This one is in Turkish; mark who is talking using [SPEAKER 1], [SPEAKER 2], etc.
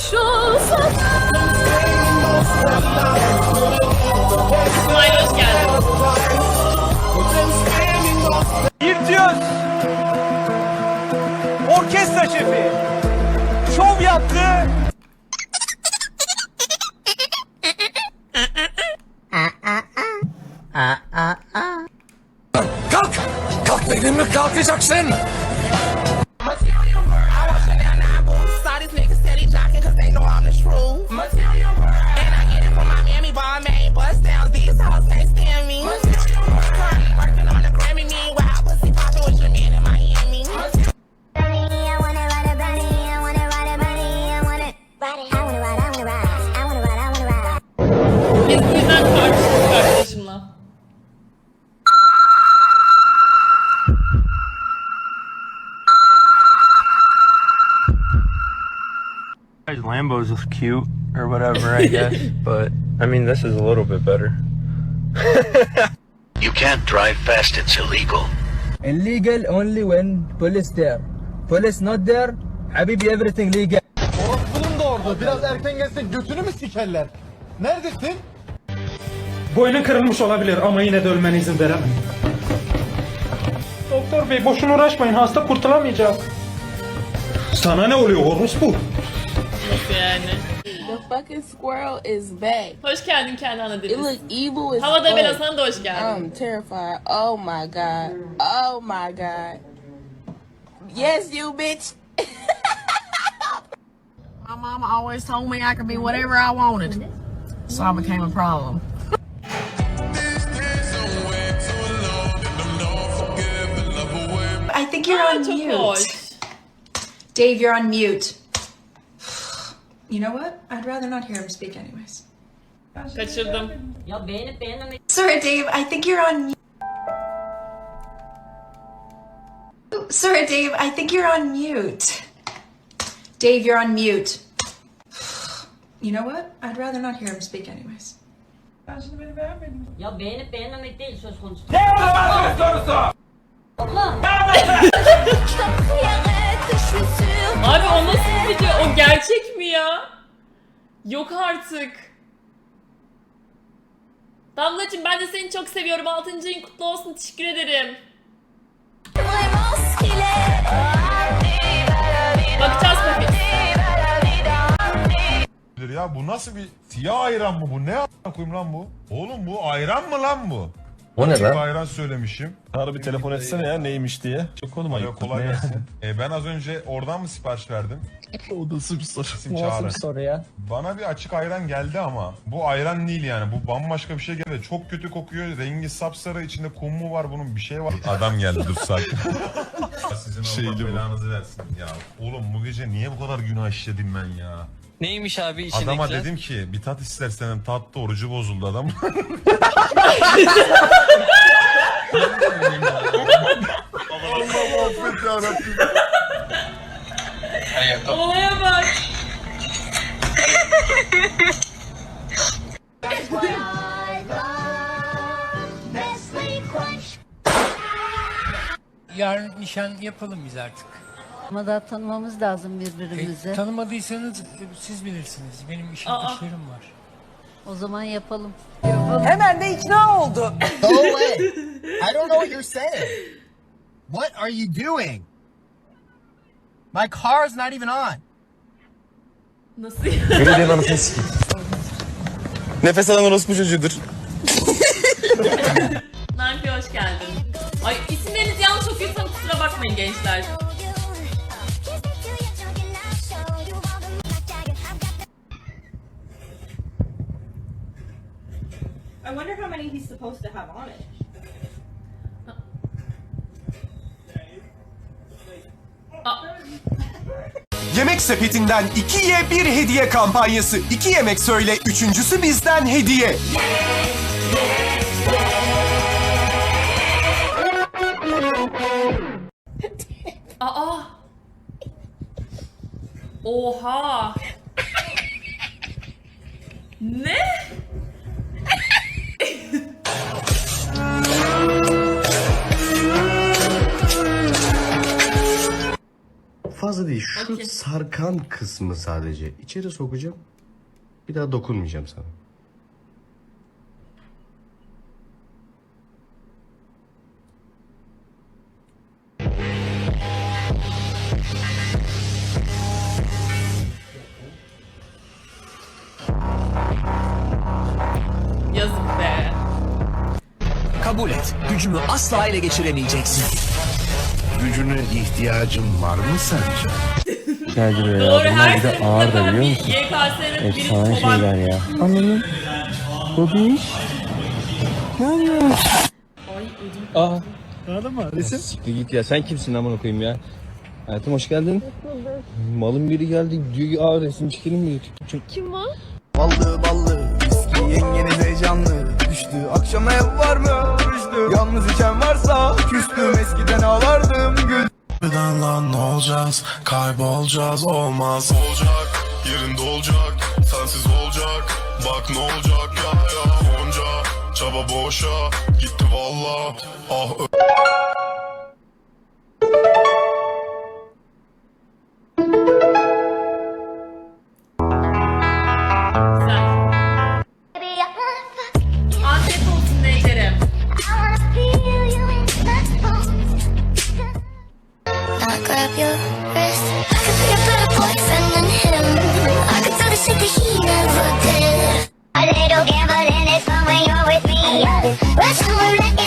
[SPEAKER 1] koşulsuz
[SPEAKER 2] İsmail hoş geldin.
[SPEAKER 3] Virtüöz. Orkestra şefi. Şov yaptı.
[SPEAKER 4] Kalk! Kalk mi kalkacaksın?
[SPEAKER 3] Lambo's is cute or whatever, I guess. but I mean, this is a little bit better.
[SPEAKER 5] You can't drive fast, it's illegal.
[SPEAKER 6] illegal only when police there. Police not there, Habibi everything legal.
[SPEAKER 4] Bunun da orada. Biraz erken gelsen götünü mü sikerler? Neredesin?
[SPEAKER 7] Boynu kırılmış olabilir ama yine de ölmene izin veremem. Doktor bey boşuna uğraşmayın hasta kurtulamayacak. Sana ne oluyor orospu?
[SPEAKER 2] Nasıl yani?
[SPEAKER 1] The fucking squirrel is back.
[SPEAKER 2] Hoş geldin Kenan
[SPEAKER 1] It
[SPEAKER 2] Adeniz.
[SPEAKER 1] look evil as
[SPEAKER 2] Havada
[SPEAKER 1] fuck.
[SPEAKER 2] Bela da hoş geldin.
[SPEAKER 1] I'm terrified. Oh my god. Oh my god. Yes, you bitch. my mama always told me I could be whatever I wanted. So I became a problem.
[SPEAKER 8] I think you're
[SPEAKER 2] Aa,
[SPEAKER 8] on
[SPEAKER 2] çok
[SPEAKER 8] mute.
[SPEAKER 2] hoş.
[SPEAKER 8] Dave, you're on mute. You know what? I'd rather not hear him speak anyways.
[SPEAKER 2] Kaçırdım.
[SPEAKER 8] Sorry, Dave, I think you're on mute. Sorry, Dave, I think you're on mute. Dave, you're on mute. You know what? I'd rather not hear him speak anyways.
[SPEAKER 9] Ya beğenip beğenmemek değil söz konusu.
[SPEAKER 2] Abi o nasıl video? O gerçek mi ya? Yok artık. Damlacığım ben de seni çok seviyorum. 6. ayın kutlu olsun. Teşekkür ederim. Bakacağız Pofis.
[SPEAKER 4] Ya bu nasıl bir siyah ayran mı bu? Ne a**a koyayım lan bu? Oğlum bu ayran mı lan bu?
[SPEAKER 6] O ne
[SPEAKER 4] Bir
[SPEAKER 6] lan?
[SPEAKER 4] ayran söylemişim.
[SPEAKER 10] Harbi telefon etsene ya neymiş diye. Çok oğlum ayıp.
[SPEAKER 4] kolay gelsin. E, ben az önce oradan mı sipariş verdim?
[SPEAKER 10] O nasıl bir soru?
[SPEAKER 4] İsim Çağrı.
[SPEAKER 6] soru ya?
[SPEAKER 4] Bana bir açık ayran geldi ama bu ayran değil yani. Bu bambaşka bir şey geldi. Çok kötü kokuyor. Rengi sapsarı. içinde kum mu var bunun bir şey var. Adam geldi dur sakin. Sizin
[SPEAKER 10] Şeyli
[SPEAKER 4] Allah
[SPEAKER 10] bu.
[SPEAKER 4] belanızı versin ya. Oğlum bu gece niye bu kadar günah işledim ben ya?
[SPEAKER 9] Neymiş abi
[SPEAKER 4] Adama dedim ki bir tat istersen tattı orucu bozuldu adam. Allah affet yarabbim.
[SPEAKER 2] Olaya bak.
[SPEAKER 7] Yarın nişan yapalım biz artık.
[SPEAKER 9] Ama daha tanımamız lazım
[SPEAKER 7] E,
[SPEAKER 9] birbirimizi.
[SPEAKER 7] tanımadıysanız e, siz bilirsiniz. Benim işim
[SPEAKER 2] Aa.
[SPEAKER 7] işlerim var.
[SPEAKER 9] O zaman yapalım.
[SPEAKER 1] Hemen de ikna oldu.
[SPEAKER 4] Go away. I don't know what you're saying. What are you doing? My car's not even on.
[SPEAKER 2] Nasıl ya?
[SPEAKER 6] Belediyenin anasını sikeyim.
[SPEAKER 10] Nefes alan orospu çocuğudur.
[SPEAKER 2] Narfi hoş geldin. Ay isimlerinizi yanlış okuyorsam kusura bakmayın gençler.
[SPEAKER 8] I wonder how many he's supposed to have on it.
[SPEAKER 4] Yemek sepetinden 2'ye 1 hediye kampanyası. 2 yemek söyle, üçüncüsü bizden hediye.
[SPEAKER 2] Aa. Oha. ne?
[SPEAKER 11] Boğazı değil. Şu
[SPEAKER 2] Okey.
[SPEAKER 11] sarkan kısmı sadece. İçeri sokacağım. Bir daha dokunmayacağım sana.
[SPEAKER 2] Yazık be.
[SPEAKER 5] Kabul et. Gücümü asla ele geçiremeyeceksin.
[SPEAKER 10] Gücüne ihtiyacın var mı sence?
[SPEAKER 2] Doğru her seferinde ben bir YKS'nin birinci olan...
[SPEAKER 3] ya. Anladın? Babiş. Aa.
[SPEAKER 10] Anladın mı? Resim.
[SPEAKER 3] Siktir git ya. Sen kimsin amına koyayım ya? Hayatım hoş geldin. Malın biri geldi. Diyor ki aa resim çekelim mi?
[SPEAKER 9] Kim o?
[SPEAKER 6] Ballı ballı viski yengeniz heyecanlı Düştü akşam ev var mı? Rüştü Yalnız içen varsa küstüm eskiden gül
[SPEAKER 10] Neden lan ne olacağız? Kaybolacağız olmaz. Olacak yerinde olacak. Sensiz olacak. Bak ne olacak ya ya onca. Çaba boşa gitti valla. Ah Let's do it.